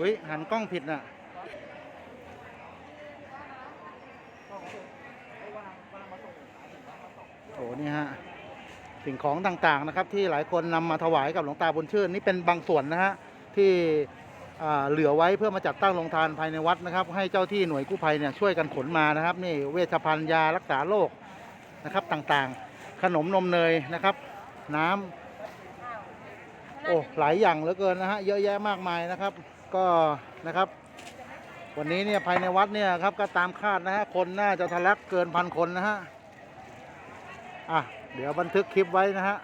อุ้ยหันกล้องผิดน่ะโอ้นี่ฮะสิ่งของต่างๆนะครับ ที่หลายคนนำมาถวายกับหลวงตาบุญชื่นนี่เป็นบางส่วนนะฮะที่เหลือไว้เพื่อมาจัดตั้งโรงทานภายในวัดนะครับ ให้เจ้าที่หน่วยกู้ภัยเนี่ยช่วยกันขนมานะครับ นี่เวชภัณฑ์ยารักษาโรคนะครับต่างๆ ขนมนมเนยนะครับ น้ำโอ้หลายอย่างเหลือเกินนะฮะเยอะแยะมากมายนะครับ ก็นะครับ วันนี้เนี่ยภายในวัดเนี่ยครับก็ตามคาดนะฮะคนน่าจะทะลักเกินพันคนนะฮะอะเดี๋ยวบันทึกคลิปไว้นะฮะ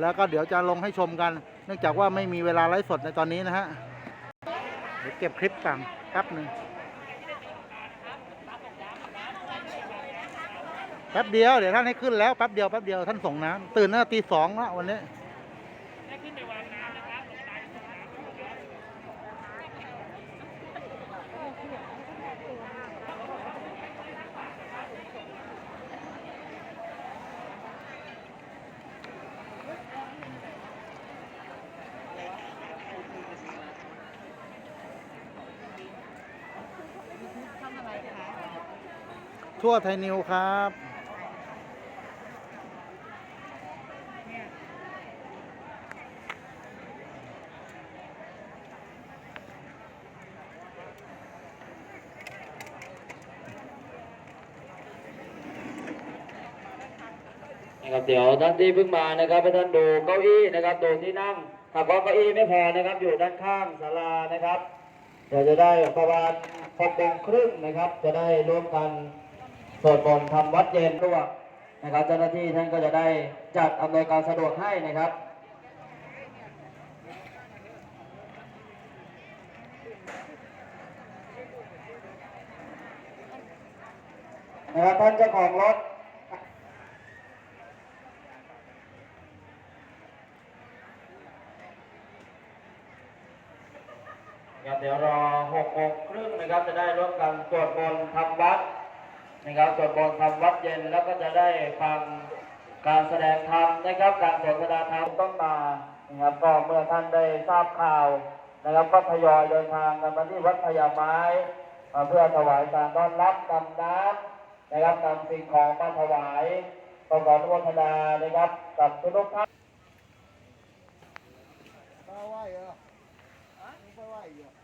แล้วก็เดี๋ยวจะลงให้ชมกัน เนื่องจากว่าไม่มีเวลาไลฟ์สดในตอนนี้นะฮะเดี๋ยวเก็บคลิปก่อนแป๊บหนึ่งแป๊บเดียวเดี๋ยวท่านให้ขึ้นแล้วแป๊บเดียวแป๊บเดียวท่านส่งน้ำตื่นตั้งแต่ตีสองล้ววันนี้ ทำอะไรคะ ทั่วไทยนิวครับ นะครับเดี๋ยวท่านที่เพิ่งมานะครับให้ท่านดูเก้าอี้นะครับดูที่นั่งหากว่าเก้าอี้ไม่พอนะครับ อยู่ด้านข้างศาลานะครับเดี๋ยวจะได้ประมาณหกโมงครึ่งนะครับ จะได้ร่วมกัน สวดมนต์ทำวัดเย็นร่วมนะครับ เจ้าหน้าที่ท่านก็จะได้จัดอำนวยการสะดวกให้นะครับนะครับท่านเจ้าของรถเดี๋ยวรอหกโมงครึ่งนะครับจะได้ร่วมกันสวดมนต์ทำวัด นะครับสวดมนต์ทำวัดเย็นแล้วก็จะได้ฟังการแสดงธรรมนะครับการสนทนาธรรมต้องมานะครับก็เมื่อท่านได้ทราบข่าวนะครับก็ทยอยเดินทางกันมาที่วัดพญาไม้มาเพื่อถวายการต้อนรับนำน้ำนะครับนำสิ่งของมาถวายก็ขออนุโมทนานะครับกับทุกท่านไปไหวเหรอไปไหวเหรอ